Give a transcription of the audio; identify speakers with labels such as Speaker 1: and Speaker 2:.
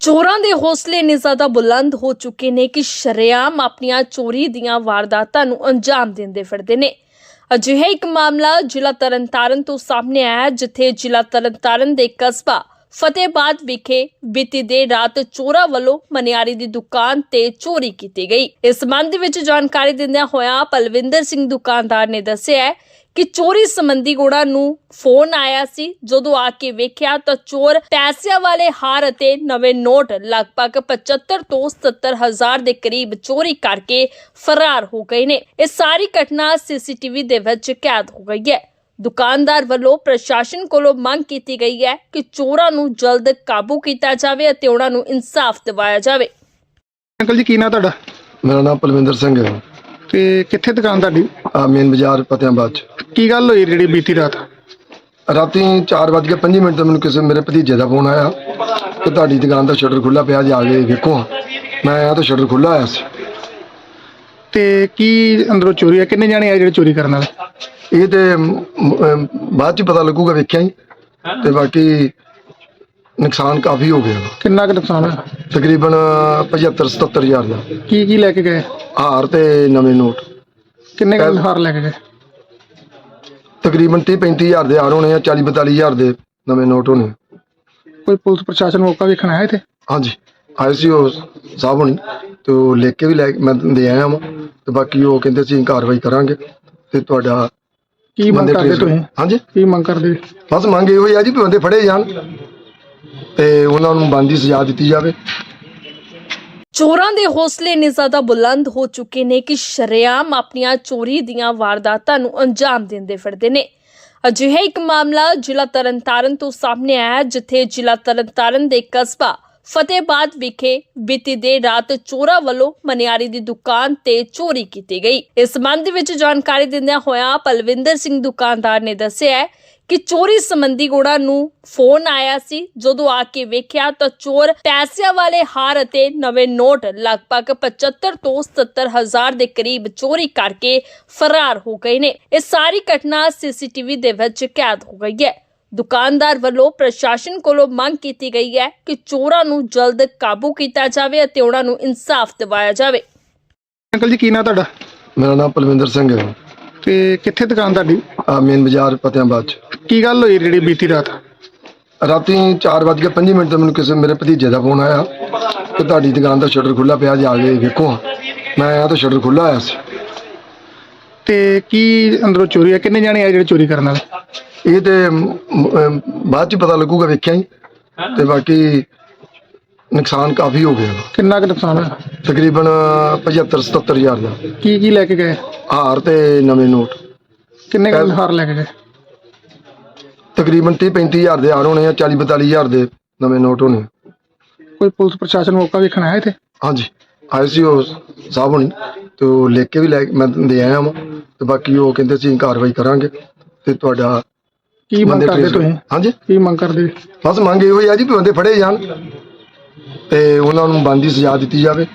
Speaker 1: ਚੋਰਾਂ ਦੇ ਹੌਸਲੇ ਇੰਨੇ ਜ਼ਿਆਦਾ ਬੁਲੰਦ ਹੋ ਚੁੱਕੇ ਨੇ ਕਿ ਸ਼ਰੇਆਮ ਆਪਣੀਆਂ ਚੋਰੀ ਦੀਆਂ ਵਾਰਦਾਤਾਂ ਨੂੰ ਅੰਜਾਮ ਦਿੰਦੇ ਫਿਰਦੇ ਨੇ। ਅਜਿਹਾ ਇੱਕ ਮਾਮਲਾ ਜ਼ਿਲ੍ਹਾ ਤਰਨਤਾਰਨ ਤੋਂ ਸਾਹਮਣੇ ਆਇਆ, ਜਿੱਥੇ ਜ਼ਿਲ੍ਹਾ ਤਰਨਤਾਰਨ ਦੇ ਕਸਬਾ ਫਤਿਹਬਾਦ ਵਿਖੇ ਬੀਤੀ ਦੇਰ ਰਾਤ ਚੋਰਾਂ ਵੱਲੋਂ ਮਨਿਆਰੀ ਦੀ ਦੁਕਾਨ ਤੇ ਚੋਰੀ ਕੀਤੀ ਗਈ। ਇਸ ਸੰਬੰਧ ਵਿੱਚ ਜਾਣਕਾਰੀ ਦਿੰਦਿਆਂ ਹੋਇਆ ਪਲਵਿੰਦਰ ਸਿੰਘ ਦੁਕਾਨਦਾਰ ਨੇ ਦੱਸਿਆ ਹੈ ਕਿ ਚੋਰੀ ਸੰਬੰਧੀ ਗੁੜਾ ਨੂੰ ਫੋਨ ਆਇਆ ਸੀ। ਜਦੋਂ ਆ ਕੇ ਵੇਖਿਆ ਤਾਂ ਚੋਰ ਪੈਸਿਆਂ ਵਾਲੇ ਹਾਰ ਅਤੇ ਨਵੇਂ ਨੋਟ ਲਗਭਗ 75 ਤੋਂ 70 ਹਜ਼ਾਰ ਦੇ ਕਰੀਬ ਚੋਰੀ ਕਰਕੇ ਫਰਾਰ ਹੋ ਗਏ ਨੇ। ਇਹ ਸਾਰੀ ਘਟਨਾ ਸੀਸੀਟੀਵੀ ਦੇ ਵਿੱਚ ਕੈਦ ਹੋ ਗਈ ਹੈ। ਦੁਕਾਨਦਾਰ ਵੱਲੋਂ ਪ੍ਰਸ਼ਾਸਨ ਕੋਲੋਂ ਮੰਗ ਕੀਤੀ ਗਈ ਹੈ ਕਿ ਚੋਰਾਂ ਨੂੰ ਜਲਦ ਕਾਬੂ ਕੀਤਾ ਜਾਵੇ ਅਤੇ ਉਹਨਾਂ ਨੂੰ ਇਨਸਾਫ ਦਿਵਾਇਆ ਜਾਵੇ।
Speaker 2: ਅੰਕਲ ਜੀ ਕੀ ਨਾਂ ਤੁਹਾਡਾ?
Speaker 3: ਮੇਰਾ ਨਾਮ ਪਲਵਿੰਦਰ ਸਿੰਘ ਹੈ।
Speaker 2: ਤੇ ਕਿੱਥੇ ਦੁਕਾਨ ਤੁਹਾਡੀ?
Speaker 3: ਆ ਮੇਨ ਬਾਜ਼ਾਰ ਫਤਿਆਬਾਦ ਚ।
Speaker 2: ਕੀ ਗੱਲ ਹੋਈ ਜਿਹੜੀ ਬੀਤੀ ਰਾਤ?
Speaker 3: ਰਾਤੀ 4:05 ਮਿੰਟ ਤੇ ਮੈਨੂੰ ਕਿਸੇ ਮੇਰੇ ਭਤੀਜੇ ਦਾ ਫੋਨ ਆਇਆ ਕਿ ਤੁਹਾਡੀ ਦੁਕਾਨ ਦਾ ਸ਼ਟਰ ਖੁੱਲਾ ਪਿਆ ਜਾ ਕੇ ਵੇਖੋ। ਮੈਂ ਆਇਆ ਤਾਂ ਸ਼ਟਰ ਖੁੱਲਾ ਆਇਆ ਸੀ।
Speaker 2: ਤੇ ਕੀ ਅੰਦਰੋਂ ਚੋਰੀ ਆ ਕਿੰਨੇ ਜਾਣੇ ਆਏ ਜਿਹੜੇ ਚੋਰੀ ਕਰਨ ਵਾਲੇ?
Speaker 3: ਇਹ ਤੇ ਅਮ, ਬਾਅਦ ਚ ਪਤਾ ਲੱਗੂਗਾ ਵੇਖਿਆ ਹੀ। ਤੇ ਬਾਕੀ ਨੁਕਸਾਨ ਕਾਫੀ ਹੋ ਗਿਆ।
Speaker 2: ਕਿੰਨਾ ਕੁ ਨੁਕਸਾਨ ਹੋਇਆ?
Speaker 3: ਤਕਰੀਬਨ 75 77 ਹਜ਼ਾਰ ਦਾ।
Speaker 2: ਕੀ ਕੀ ਲੈ ਕੇ ਗਏ?
Speaker 3: ਹਾਰ ਤੇ ਨਵੇਂ ਨੋਟ।
Speaker 2: ਕਿੰਨੇ ਕੁ ਹਾਰ ਲੈ ਕੇ ਗਏ?
Speaker 3: ਤਕਰੀਬਨ 30 35 ਹਜ਼ਾਰ ਦੇ ਹਾਰ ਹੋਣੇ ਆ 40 42 ਹਜ਼ਾਰ ਦੇ ਨਵੇਂ ਨੋਟ ਹੋਣੇ
Speaker 2: ਕੋਈ ਪੁਲਿਸ ਪ੍ਰਸ਼ਾਸਨ ਮੌਕਾ ਵੇਖਣ ਆਇਆ ਇੱਥੇ?
Speaker 3: ਹਾਂਜੀ ਆਏ ਸੀ ਉਹ ਸਾਹਿਬ ਹੁਣੀ ਤੇ ਉਹ ਲਿਖ ਕੇ ਵੀ ਲੈ ਮੈਂ ਦੇ ਆਇਆ ਵਾਂ ਤੇ ਬਾਕੀ ਉਹ ਕਹਿੰਦੇ ਸੀ ਕਾਰਵਾਈ ਕਰਾਂਗੇ ਤੇ ਤੁਹਾਡਾ
Speaker 2: ਕੀ ਮੰਗ
Speaker 3: ਬੰਦੇ
Speaker 2: ਕਰਦੇ
Speaker 3: trace-
Speaker 2: ਤੁਸੀਂ?
Speaker 3: ਹਾਂਜੀ?
Speaker 2: ਕੀ ਮੰਗ ਕਰਦੇ?
Speaker 3: ਬਸ ਮੰਗ ਇਹੋ ਹੀ ਆ ਜੀ ਵੀ ਬੰਦੇ ਫੜੇ ਜਾਣ ਤੇ ਉਹਨਾਂ ਨੂੰ ਬੰਦੀ ਸਜ਼ਾ ਦਿੱਤੀ ਜਾਵੇ।
Speaker 1: ਚੋਰਾਂ ਦੇ ਹੌਸਲੇ ਇੰਨੇ ਜ਼ਿਆਦਾ ਬੁਲੰਦ ਹੋ ਚੁੱਕੇ ਨੇ ਕਿ ਸ਼ਰੇਆਮ ਆਪਣੀਆਂ ਚੋਰੀ ਦੀਆਂ ਵਾਰਦਾਤਾਂ ਨੂੰ ਅੰਜਾਮ ਦਿੰਦੇ ਫਿਰਦੇ ਨੇ। ਅਜਿਹਾ ਇੱਕ ਮਾਮਲਾ ਜ਼ਿਲ੍ਹਾ ਤਰਨਤਾਰਨ ਤੋਂ ਸਾਹਮਣੇ ਆਇਆ ਹੈ, ਜਿੱਥੇ ਜ਼ਿਲ੍ਹਾ ਤਰਨਤਾਰਨ ਦੇ ਕਸਬਾ ਫਤਿਹਬਾਦ ਵਿਖੇ ਬੀਤੀ ਦੇਰ ਰਾਤ ਚੋਰਾਂ ਵੱਲੋਂ ਮਨਿਆਰੀ ਦੀ ਦੁਕਾਨ ਤੇ ਚੋਰੀ ਕੀਤੀ ਗਈ। ਇਸ ਸੰਬੰਧ ਵਿੱਚ ਜਾਣਕਾਰੀ ਦਿੰਦਿਆਂ ਹੋਇਆ ਪਲਵਿੰਦਰ ਸਿੰਘ ਦੁਕਾਨਦਾਰ ਨੇ ਦੱਸਿਆ ਕਿ ਚੋਰੀ ਸੰਬੰਧੀ ਗੁੜਾ ਨੂੰ ਫੋਨ ਆਇਆ ਸੀ। ਜਦੋਂ ਆ ਕੇ ਵੇਖਿਆ ਤਾਂ ਚੋਰ ਪੈਸਿਆਂ ਵਾਲੇ ਹਾਰ ਅਤੇ ਨਵੇਂ ਨੋਟ ਲਗਭਗ 75 ਤੋਂ 70 ਹਜ਼ਾਰ ਦੇ ਕਰੀਬ ਚੋਰੀ ਕਰਕੇ ਫਰਾਰ ਹੋ ਗਏ ਨੇ। ਇਹ ਸਾਰੀ ਘਟਨਾ ਸੀਸੀਟੀਵੀ ਦੇ ਵਿੱਚ ਕੈਦ ਹੋ ਗਈ ਹੈ। ਦੁਕਾਨਦਾਰ ਵੱਲੋਂ ਪ੍ਰਸ਼ਾਸਨ ਕੋਲੋਂ ਮੰਗ ਕੀਤੀ ਗਈ ਹੈ ਕਿ ਚੋਰਾਂ ਨੂੰ ਜਲਦ ਕਾਬੂ ਕੀਤਾ ਜਾਵੇ ਅਤੇ ਉਹਨਾਂ ਨੂੰ ਇਨਸਾਫ ਦਿਵਾਇਆ ਜਾਵੇ।
Speaker 2: ਅੰਕਲ ਜੀ ਕੀ ਨਾਂ ਤੁਹਾਡਾ?
Speaker 3: ਮੇਰਾ ਨਾਮ ਪਲਵਿੰਦਰ ਸਿੰਘ ਹੈ।
Speaker 2: ਤੇ ਕਿੱਥੇ ਦੁਕਾਨ ਤੁਹਾਡੀ?
Speaker 3: ਆ ਮੇਨ ਬਾਜ਼ਾਰ ਫਤਿਆਬਾਦ ਚ।
Speaker 2: ਕੀ ਗੱਲ ਹੋਈ ਜਿਹੜੀ ਬੀਤੀ ਰਾਤ?
Speaker 3: ਰਾਤੀ 4:05 ਮਿੰਟ ਤੇ ਮੈਨੂੰ ਕਿਸੇ ਮੇਰੇ ਭਤੀਜੇ ਦਾ ਫੋਨ ਆਇਆ ਕਿ ਤੁਹਾਡੀ ਦੁਕਾਨ ਦਾ ਸ਼ਟਰ ਖੁੱਲਾ ਪਿਆ ਜਾ ਕੇ ਵੇਖੋ। ਮੈਂ ਆਇਆ ਤਾਂ ਸ਼ਟਰ ਖੁੱਲਾ ਆਇਆ ਸੀ।
Speaker 2: ਤੇ ਕੀ ਅੰਦਰੋਂ ਚੋਰੀ ਆ ਕਿੰਨੇ ਜਾਣੇ ਆਏ ਜਿਹੜੇ ਚੋਰੀ ਕਰਨ ਵਾਲੇ?
Speaker 3: ਇਹ ਤੇ ਅਮ, ਬਾਅਦ ਚ ਪਤਾ ਲੱਗੂਗਾ ਵੇਖਿਆ ਹੀ। ਤੇ ਬਾਕੀ ਨੁਕਸਾਨ ਕਾਫੀ ਹੋ ਗਿਆ।
Speaker 2: ਕਿੰਨਾ ਕੁ ਨੁਕਸਾਨ ਹੋਇਆ?
Speaker 3: ਤਕਰੀਬਨ 75 77 ਹਜ਼ਾਰ ਦਾ।
Speaker 2: ਕੀ ਕੀ ਲੈ ਕੇ ਗਏ?
Speaker 3: ਹਾਰ ਤੇ ਨਵੇਂ ਨੋਟ।
Speaker 2: ਕਿੰਨੇ ਕੁ ਹਾਰ ਲੈ ਕੇ ਗਏ?
Speaker 3: ਤਕਰੀਬਨ 30 35 ਹਜ਼ਾਰ ਦੇ ਹਾਰ ਹੋਣੇ ਆ 40 42 ਹਜ਼ਾਰ ਦੇ ਨਵੇਂ ਨੋਟ ਹੋਣੇ
Speaker 2: ਕੋਈ ਪੁਲਿਸ ਪ੍ਰਸ਼ਾਸਨ ਮੌਕਾ ਵੇਖਣ ਆਇਆ ਇੱਥੇ?
Speaker 3: ਹਾਂਜੀ ਆਏ ਸੀ ਉਹ ਸਾਹਿਬ ਹੁਣੀ ਤੇ ਉਹ ਲਿਖ ਕੇ ਵੀ ਲੈ ਮੈਂ ਦੇ ਆਇਆ ਵਾਂ ਤੇ ਬਾਕੀ ਉਹ ਕਹਿੰਦੇ ਸੀ ਕਾਰਵਾਈ ਕਰਾਂਗੇ ਤੇ ਤੁਹਾਡਾ
Speaker 2: ਕੀ ਮੰਗ
Speaker 3: ਬੰਦੇ
Speaker 2: ਕਰਦੇ
Speaker 3: trace-
Speaker 2: ਤੁਸੀਂ?
Speaker 3: ਹਾਂਜੀ?
Speaker 2: ਕੀ ਮੰਗ ਕਰਦੇ?
Speaker 3: ਬਸ ਮੰਗ ਇਹੋ ਹੀ ਆ ਜੀ ਵੀ ਬੰਦੇ ਫੜੇ ਜਾਣ ਤੇ ਉਹਨਾਂ ਨੂੰ ਬੰਦੀ ਸਜ਼ਾ ਦਿੱਤੀ ਜਾਵੇ।